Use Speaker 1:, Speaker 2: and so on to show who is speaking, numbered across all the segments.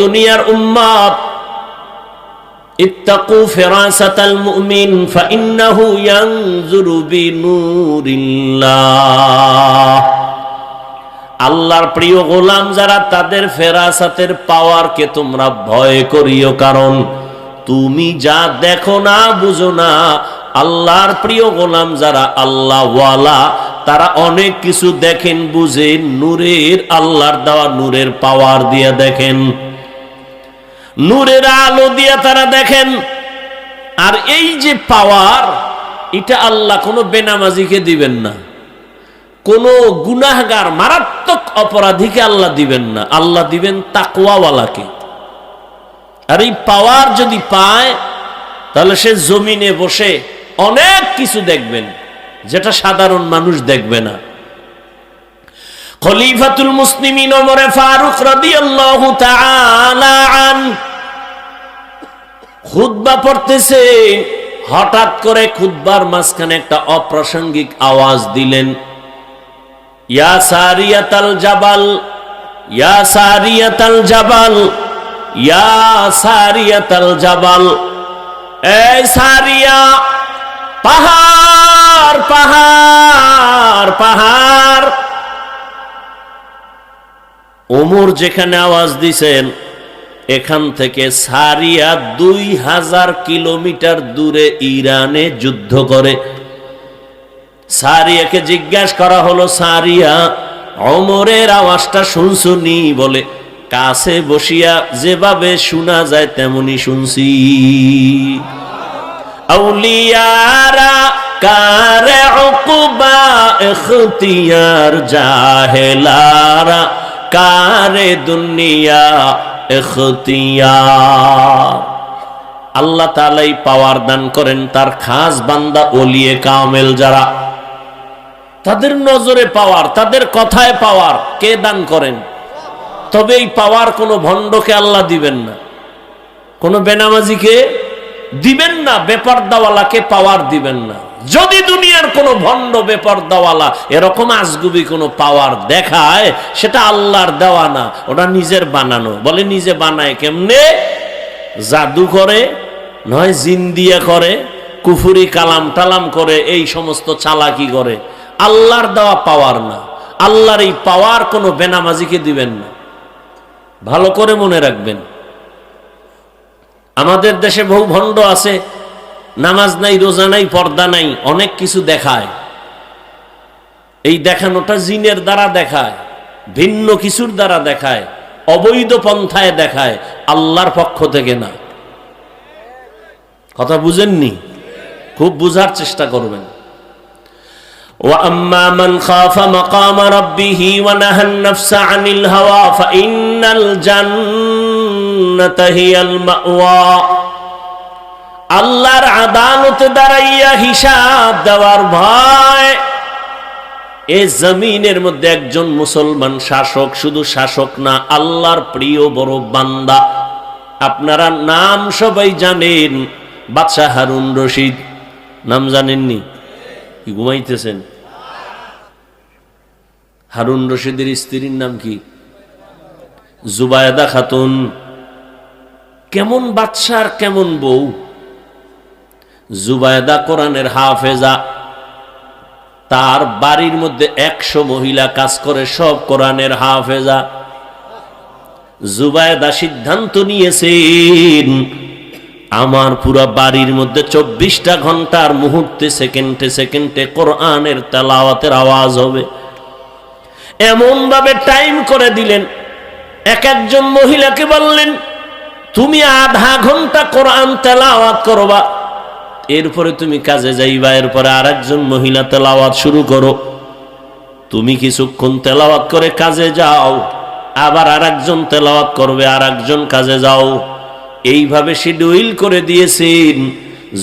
Speaker 1: দুনিয়ার উম্মাত, ইত্তাকু ফিরাসাতাল মুমিন, ফাইন্নাহু ইয়ানজুরু বিনুরিল্লাহ। আল্লাহর প্রিয় গোলাম যারা, তাদের ফেরাসাতের পাওয়ারকে তোমরা ভয় করিও, কারণ তুমি যা দেখো না, বুঝো না। আল্লাহর প্রিয় গোলাম যারা আল্লাহ ওয়ালা তারা অনেক কিছু দেখেন, বুঝেন, নূরের, আল্লাহর দেওয়া নূরের পাওয়ার দিয়ে দেখেন। নূরের আলো দিয়ে তারা দেখেন। আর এই যে পাওয়ার, এটা আল্লাহ কোনো বেনামাজিকে দিবেন না। কোন গুনাহগার মারাত্মক অপরাধীকে আল্লাহ দিবেন না। আল্লাহ দিবেন তাকুয়াওয়ালাকে আর এই পাওয়ার যদি পায়, তাহলে সে জমিনে বসে অনেক কিছু দেখবেন, যেটা সাধারণ মানুষ দেখবে না। খলিফাতুল মুসলিমিন ওমরে ফারুক রাদিয়াল্লাহু তাআলা আন খুতবা পড়তেছে। হঠাৎ করে খুতবার মাঝখানে একটা অপ্রাসঙ্গিক আওয়াজ দিলেন, ইয়া সারিয়াতাল জাবাল, ইয়া সারিয়াতাল জাবাল, ইয়া সারিয়াতাল জাবাল এই সারিয়া, পাহাড় পাহাড় পাহাড় ওমর যেখানে আওয়াজ দিছেন, এখান থেকে সারিয়া দুই হাজার কিলোমিটার দূরে ইরানে যুদ্ধ করে। সারিয়াকে জিজ্ঞাসা করা হলো, সারিয়া অমরের আওয়াজটা শুনছুনি বলে, কাছে বসিয়া যেভাবে শোনা যায় তেমনি শুনছি। আউলিয়ারা, কারে উকুবা ইখতিয়ার জাহেলারা কারে দুনিয়া আল্লাহ তালাই পাওয়ার দান করেন তার খাস বান্দা ওলিয়ে কামেল যারা। তাদের নজরে পাওয়ার, তাদের কথায় পাওয়ার কে দান করেন? তবে এই পাওয়ার কোনো ভণ্ডকে আল্লাহ দিবেন না। কোনো বেনামাজিকে দিবেন না বেপার দাওয়ালাকে পাওয়ার দিবেন না। যদি দুনিয়ার কোনো ভণ্ড বেপার দাওয়ালা এরকম আজগুবি কোনো পাওয়ার দেখায়, সেটা আল্লাহর দেওয়া না, ওটা নিজের বানানো। বলে নিজে বানায় কেমনে? জাদু করে, নয় জিন দিয়ে করে, কুফুরি কালাম টালাম করে, এই সমস্ত চালাকি করে। আল্লাহর দেওয়া পাওয়ার না। আল্লাহর এই পাওয়ার কোনো বেনামাজিকে দিবেন না। ভালো করে মনে রাখবেন। আমাদের দেশে বহু ভণ্ড আছে নামাজ নাই রোজা নাই পর্দা নাই অনেক কিছু দেখায় এই দেখানোটা জিনের দ্বারা দেখায় ভিন্ন কিছুর দ্বারা দেখায় অবৈধ পন্থায় দেখায় আল্লাহর পক্ষ থেকে না কথা বুঝেননি খুব বুঝার চেষ্টা করবেন وأما من خاف مقام ربه ونهى النفس عن الهوى فإن الجنة هي المأوى আল্লাহর আদালতে দাঁড়াইয়া হিসাব দেওয়ার ভয়। এ জমিনের মধ্যে একজন মুসলমান শাসক, শুধু শাসক না, আল্লাহর প্রিয় বড় বান্দা। আপনারা নাম সবাই জানেন, বাদশাহ হারুন রশিদ। নাম জানেননি? কি ঘুমাইতেছেন? হারুন রশিদের স্ত্রীর নাম কি? জুবায়দা খাতুন। কেমন বাদশার কেমন বউ? জুবায়দা কোরআনের হাফেজা, তার বাড়ির মধ্যে একশো মহিলা কাজ করে, সব কোরআনের হাফেজা। জুবায়দা সিদ্ধান্ত নিয়েছেন, আমার পুরা বাড়ির মধ্যে চব্বিশটা ঘণ্টার মুহূর্তে সেকেন্ডে সেকেন্ডে কোরআনের তেলাওয়াতের আওয়াজ হবে। এমন ভাবে টাইম করে দিলেন, এক একজন মহিলাকে বললেন, তুমি আধা ঘণ্টা কোরআন তেলাওয়াত করবা। এরপরে তুমি কাজে যাইবা, এরপরে আর একজন মহিলা তেলাওয়াত শুরু করো। তুমি কিছুক্ষণ তেলাওয়াত করে কাজে যাও, আবার আর একজন তেলাওয়াত করবে আর একজন কাজে যাও। এইভাবে শিডিউল করে দিয়েছেন।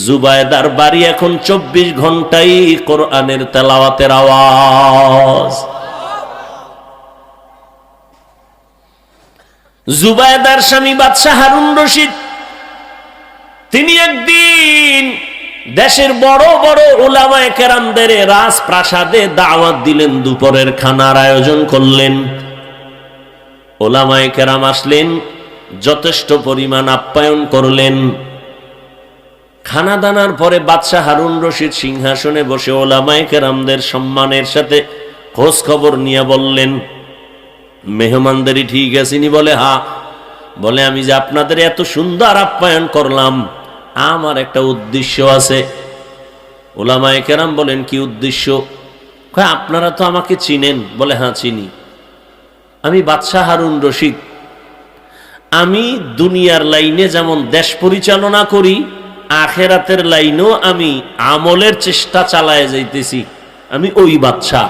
Speaker 1: জুবায়দার বাড়ি এখন চব্বিশ ঘন্টাই কোরআনের তেলাওয়াতের আওয়াজ। জুবায়দার স্বামী বাদশাহ হারুন রশিদ, তিনি একদিন দেশের বড় বড় ওলামায় কেরামদের রাজপ্রাসাদে দাওয়াত দিলেন, দুপুরের খানার আয়োজন করলেন। ওলামায় কেরাম আসলেন, যথেষ্ট পরিমাণ আপ্যায়ন করলেন। খানা দানার পরে বাদশাহ হারুন রশিদ সিংহাসনে বসে ওলামায়ে কেরামদের সম্মানের সাথে খোঁজ খবর নিয়ে বললেন, মেহমানদেরই ঠিক আছেনি বলে হা বলে, আমি যে আপনাদের এত সুন্দর আপ্যায়ন করলাম আমার একটা উদ্দেশ্য আছে। ওলামায়ে কেরাম বলেন, কি উদ্দেশ্য? আপনারা তো আমাকে চিনেন। বলে হ্যাঁ চিনি। আমি বাদশাহ হারুন রশিদ। আমি দুনিয়ার লাইনে যেমন দেশ পরিচালনা করি, আখেরাতের লাইনেও আমি আমলের চেষ্টা চালায় যাইতেছি। আমি ওই বাদশাহ।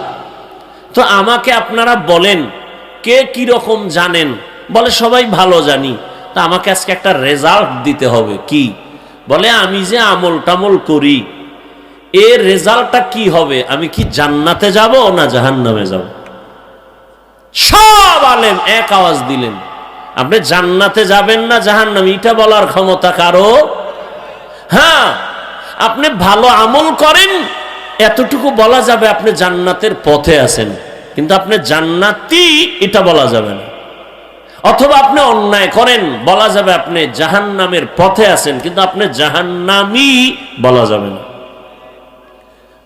Speaker 1: তো আমাকে আপনারা বলেন, কে কি রকম জানেন? বলে, সবাই ভালো জানি। তা আমাকে আজকে একটা রেজাল্ট দিতে হবে। কি? বলে, আমি যে আমল টামল করি, এর রেজাল্টটা কি হবে? আমি কি জান্নাতে যাব না জাহান্নামে যাব? সব আলেম এক আওয়াজ দিলেন, আপনি জান্নাতে যাবেন না জাহান্নামে? এটা বলার ক্ষমতা কারও? হ্যাঁ আপনি ভালো আমল করেন, এতটুকু বলা যাবে আপনি জান্নাতের পথে আছেন, কিন্তু আপনি জান্নাতি, এটা বলা যাবে না। অথবা আপনি অন্যায় করেন, বলা যাবে আপনি জাহান্নামের পথে আছেন, কিন্তু আপনি জাহান্নামি বলা যাবে না।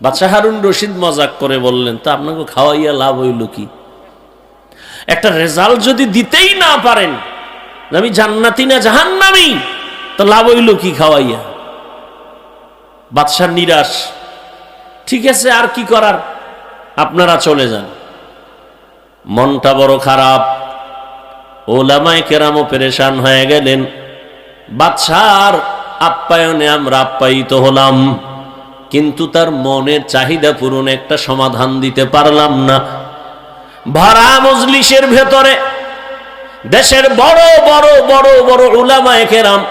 Speaker 1: বাচ্চা হারুন রশিদ মজাক করে বললেন, তা আপনাকে খাওয়াইয়া লাভ হইল কি? একটা রেজাল্ট যদি দিতেই না পারেন, আমি জান্নাতি না, জাহান্নামি? তো লাভ হইল কি খাওয়াইয়া? বাদশার নিরাশ, ঠিক আছে, আর কি করার? আপনারা চলে যান। মনটা বড় খারাপ ওলামায় কেরামও পেরেশান হয়ে গেলেন। বাদশার আপ্যায়নে আমরা আপ্যায়িত হলাম, কিন্তু তার মনের চাহিদা পূরণে একটা সমাধান দিতে পারলাম না। ভাড়া মজলিসের ভেতরে দেশের বড় বড় বড় বড় উলামায়ে কেরাম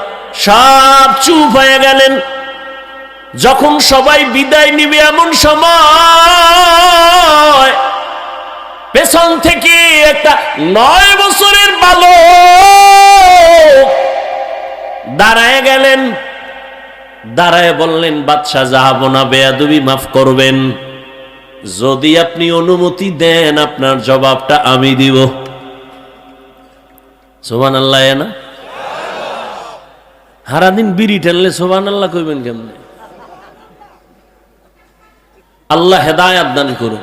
Speaker 1: সব চুপ হয়ে গেলেন। যখন সবাই বিদায় নিবে এমন সময় পেছন থেকে একটা নয় বছরের বালক দাঁড়ায় গেলেন, দাঁড়ায় বললেন বাদশাহ না, বেয়াদুবি মাফ করবেন। যদি আপনি অনুমতি দেন, আপনার জবাবটা আমি দিব। সোবান আল্লাহ না? হারাদিন বিড়ি ঠেললে সোবান আল্লাহ কইবেন কেমনে? আল্লাহ হেদায়াত দান করুন।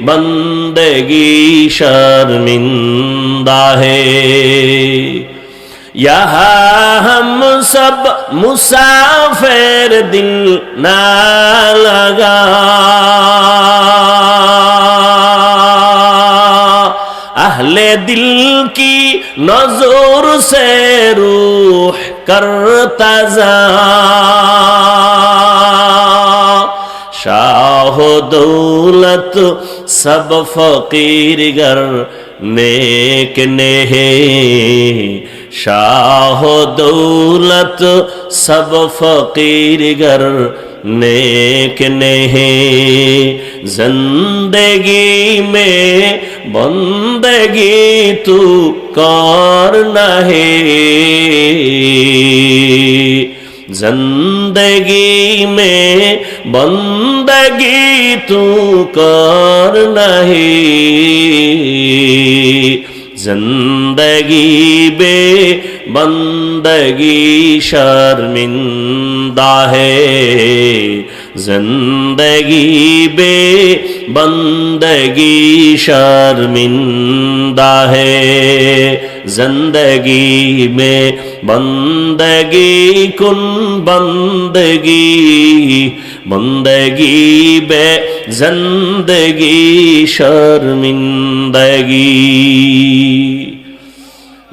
Speaker 1: بندگی شرمندہ ہے یہاں ہم سب مسافر دل نہ لگا اہل دل کی نظر سے روح کر تزا दौलत सब फकीर गर नेक नेहे शाह दौलत सब फकीर गर नेक नेहे जिंदगी में बंदगी तू कर नहीं जिंदगी में বন্দগি তু কর নাহি। জিন্দগি বে বন্দগি শর্মিন্দা হে। জিন্দগি বে বন্দগি শর্মিন্দা হে। জিন্দগি মে বন্দগি কুন বন্দগি বন্দগি বে জন্দগি শর্মিন্দগি।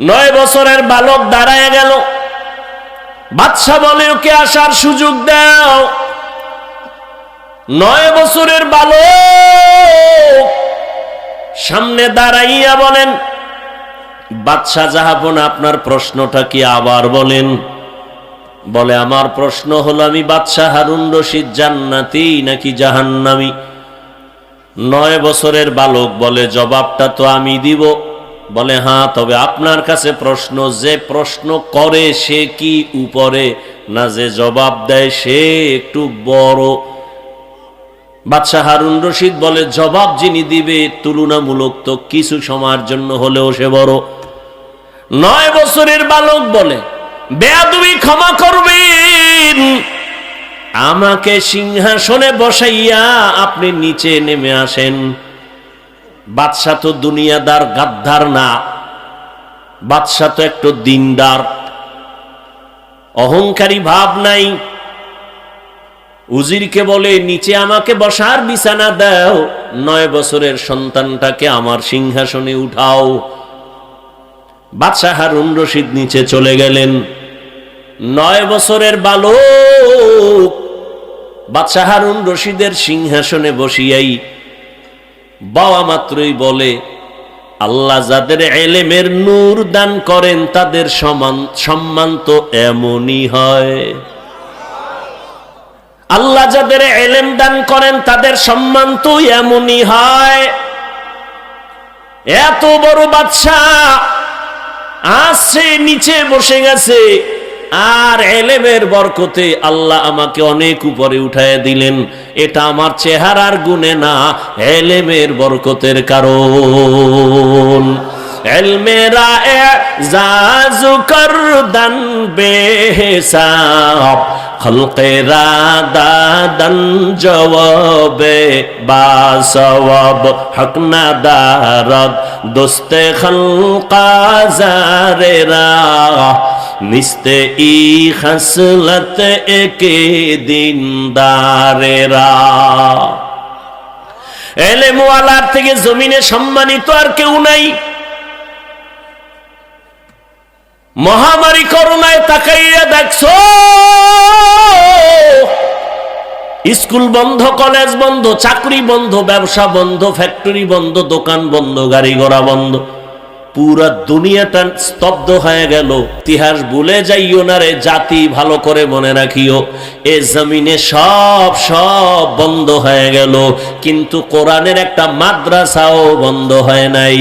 Speaker 1: নয় বছরের বালক দাঁড়ায় গেল। বাদশা বলে, ওকে আসার সুযোগ দাও। নয় বছরের বালক সামনে দাঁড়াইয়া বলেন বাদশাহ জাহাপন আপনার প্রশ্নটা কি আবার বলেন? বলে, আমার প্রশ্ন হলো, আমি বাদশাহ হারুন রশিদ জান্নাতি নাকি জাহান্নামি? নয় বছরের বালক, বলে, জবাবটা তো আমি দিব। বলে হ্যাঁ তবে আপনার কাছে প্রশ্ন, যে প্রশ্ন করে সে কি উপরে? না, যে জবাব দেয় সে একটু বড়। বাদশাহ হারুন রশিদ বলে, জবাব যিনি দিবে, তুলনামূলক তো কিছু সময়ের জন্য হলেও সে বড়। নয় বছরের বালক বলে, বেয়াদুবি ক্ষমা করবেন। আমাকে সিংহাসনে বসাইয়া আপনি নিচে নেমে আসেন। বাদশা তো দুনিয়াদার গাদ্দার না বাদশা তো একটু দিনদার। অহংকারী ভাব নাই। উজিরকে বলে, নিচে আমাকে বসার বিছানা দাও, নয় বছরের সন্তানটাকে আমার সিংহাসনে উঠাও। বাদশাহ হারুন রশিদ নিচে চলে গেলেন। নয় বছরের বালক বাদশাহ হারুন রশিদের সিংহাসনে বসিয়াই বাবা মাত্রই বলে, আল্লাহ যাদের এলেমের নূর দান করেন, তাদের সমান সম্মান তো এমনই হয়। আল্লাহ যাদের এলেম দান করেন, তাদের সম্মান তো এমনই হয়। এত বড় বাদশাহ আসছে নিচে বসে গেছে। আর এলেমের বরকতে আল্লাহ আমাকে অনেক উপরে উঠায় দিলেন। এটা আমার চেহারার গুণে না, এলেমের বরকতের কারণ। এলমেরা জাজু করদান বেহেসাব। খলকেরা দাদন জবাবে বাসওয়াব হক না দারদ। দোস্তে খলকা জারেরা নিস্তে ই খসলত একে দিনদারেরা এলেমওয়ালার থেকে জমিনে সম্মানিত আর কেউ নাই। মহামারী করোনায় তাকাইয়া দেখছ? স্কুল বন্ধ, কলেজ বন্ধ, চাকরি বন্ধ, ব্যবসা বন্ধ, ফ্যাক্টরি বন্ধ, দোকান বন্ধ, গাড়ি ঘোড়া বন্ধ। পুরা দুনিয়াটা স্তব্ধ হয়ে গেল। ইতিহাস ভুলে যাইও না রে, জাতি ভালো করে মনে রাখিও। এ জমিনে সব সব বন্ধ হয়ে গেল। কিন্তু কোরআনের একটা মাদ্রাসাও বন্ধ হয় নাই।